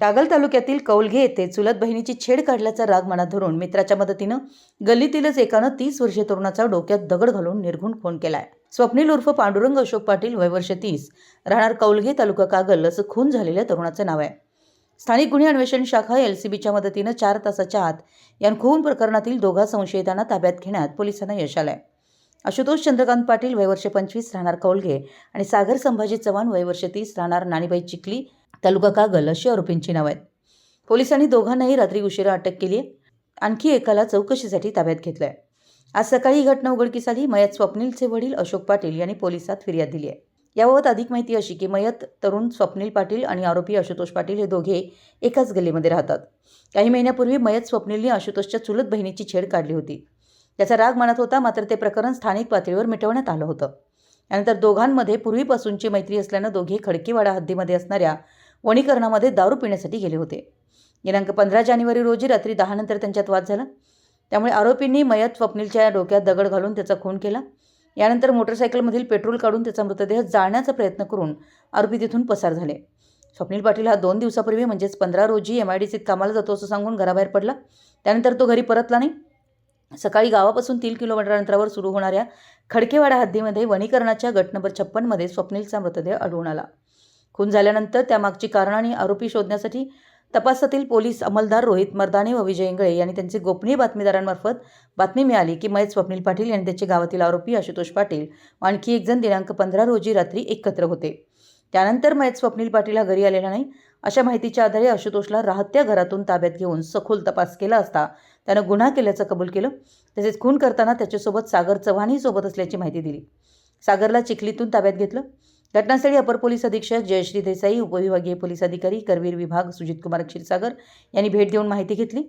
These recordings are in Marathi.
कागल तालुक्यातील कौलघे येथे चुलत बहिणीची छेड काढल्याचा राग मनात धरून मित्राच्या मदतीनं गल्लीतीलच एकानं तीस वर्षीय तरुणाचा डोक्यात दगड घालून निर्घुण खून केलाय. स्वप्नील उर्फ पांडुरंग अशोक पाटील वय वर्ष तीस. राहणार कौलघे तालुका कागल असं खून झालेल्या तरुणाचं नाव आहे. स्थानिक गुन्हे अन्वेषण शाखा एल सी बीच्या मदतीनं चार तासाच्या आत या खून प्रकरणातील दोघा संशयितांना ताब्यात घेण्यात पोलिसांना यश आलंय. आशुतोष चंद्रकांत पाटील वय वर्ष पंचवीस राहणार कौलघे आणि सागर संभाजी चव्हाण वय वर्ष तीस राहणार नाणीबाई चिखली तालुका कागल अशी आरोपींची नावं आहेत. पोलिसांनी दोघांनाही रात्री उशिरा अटक केली आहे आणखी एकाला चौकशीसाठी ताब्यात घेतलंय. आज सकाळी ही घटना उघडकीस आली. मयत स्वप्नीलचे वडील अशोक पाटील यांनी पोलिसात फिर्याद दिली आहे याबाबत अधिक माहिती अशी की मयत तरुण स्वप्नील पाटील आणि आरोपी आशुतोष पाटील हे दोघे एकाच गल्लीमध्ये राहतात. काही महिन्यापूर्वी मयत स्वप्नीलने आशुतोषच्या चुलत बहिणीची छेड काढली होती. त्याचा राग मनात होता मात्र ते प्रकरण स्थानिक पातळीवर मिटवण्यात आलं होतं. यानंतर दोघांमध्ये पूर्वीपासूनची मैत्री असल्यानं दोघे खडकीवाडा हद्दीमध्ये असणाऱ्या वणीकरणामध्ये दारू पिण्यासाठी गेले होते. दिनांक पंधरा जानेवारी रोजी रात्री दहानंतर त्यांच्यात वाद झाला. त्यामुळे आरोपींनी मयत स्वप्नीलच्या डोक्यात दगड घालून त्याचा खून केला. यानंतर मोटरसायकलमधील पेट्रोल काढून त्याचा मृतदेह जाळण्याचा प्रयत्न करून आरोपी तिथून पसार झाले. स्वप्नील पाटील हा दोन दिवसापूर्वी म्हणजेच पंधरा रोजी एम आय डी सीत कामाला जातो असं सांगून घराबाहेर पडला. त्यानंतर तो घरी परतला नाही. सकाळी गावापासून तीन किलोमीटर अंतरावर सुरू होणाऱ्या खडकेवाडा हद्दीमध्ये वनीकरणाच्या गट नंबर छप्पनमध्ये स्वप्नीलचा मृतदेह आढळून आला. खून झाल्यानंतर त्यामागची कारणं आणि आरोपी शोधण्यासाठी तपासातील पोलीस अंमलदार रोहित मर्दाने व विजय इंगळे यांनी त्यांचे गोपनीय बातमीदारांमार्फत बातमी मिळाली की मयत स्वप्नील पाटील यांनी त्याचे गावातील आरोपी आशुतोष पाटील व आणखी एक जण दिनांक पंधरा रोजी रात्री एकत्र होते. त्यानंतर मयत स्वप्नील पाटील हा घरी आलेला नाही. अशा माहितीच्या आधारे आशुतोषला राहत्या घरातून ताब्यात घेऊन सखोल तपास केला असता त्यानं गुन्हा केल्याचं कबूल केलं. तसेच खून करताना त्याच्यासोबत सागर चव्हाणही सोबत असल्याची माहिती दिली. सागरला चिखलीतून ताब्यात घेतलं. घटनास्थळी अपर पोलीस अधीक्षक जयश्री देसाई उपविभागीय पोलीस अधिकारी करवीर विभाग सुजित कुमार क्षीरसागर यांनी भेट देऊन माहिती घेतली.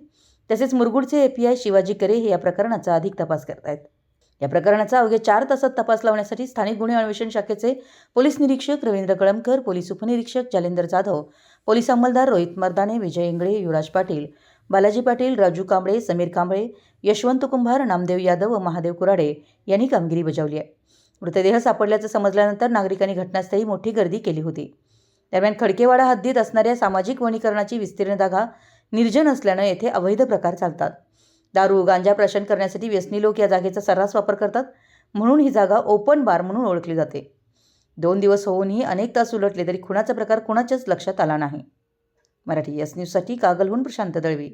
तसेच मुरगुडचे एपीआय शिवाजी करे हे या प्रकरणाचा अधिक तपास करतायत. या प्रकरणाचा अवघ्या चार तासात तपास लावण्यासाठी स्थानिक गुन्हे अन्वेषण शाखेचे पोलीस निरीक्षक रवींद्र कळमकर पोलीस उपनिरीक्षक जालेंदर जाधव पोलीस अंमलदार रोहित मर्दाने विजय इंगळे युवराज पाटील बालाजी पाटील राजू कांबळे समीर कांबळे यशवंत कुंभार नामदेव यादव व महादेव कुराडे यांनी कामगिरी बजावली आहे. मृतदेह सापडल्याचं समजल्यानंतर नागरिकांनी घटनास्थळी मोठी गर्दी केली होती. दरम्यान खडकेवाडा हद्दीत असणाऱ्या सामाजिक वनीकरणाची विस्तीर्ण जागा निर्जन असल्यानं येथे अवैध प्रकार चालतात. दारू गांजा प्राशन करण्यासाठी व्यसनी लोक या जागेचा सर्रास वापर करतात म्हणून ही जागा ओपन बार म्हणून ओळखली जाते. दोन दिवस होऊनही अनेक तास उलटले तरी खुणाचा प्रकार कुणाच्याच लक्षात आला नाही. मराठी एस न्यूजसाठी कागलहून प्रशांत दळवी.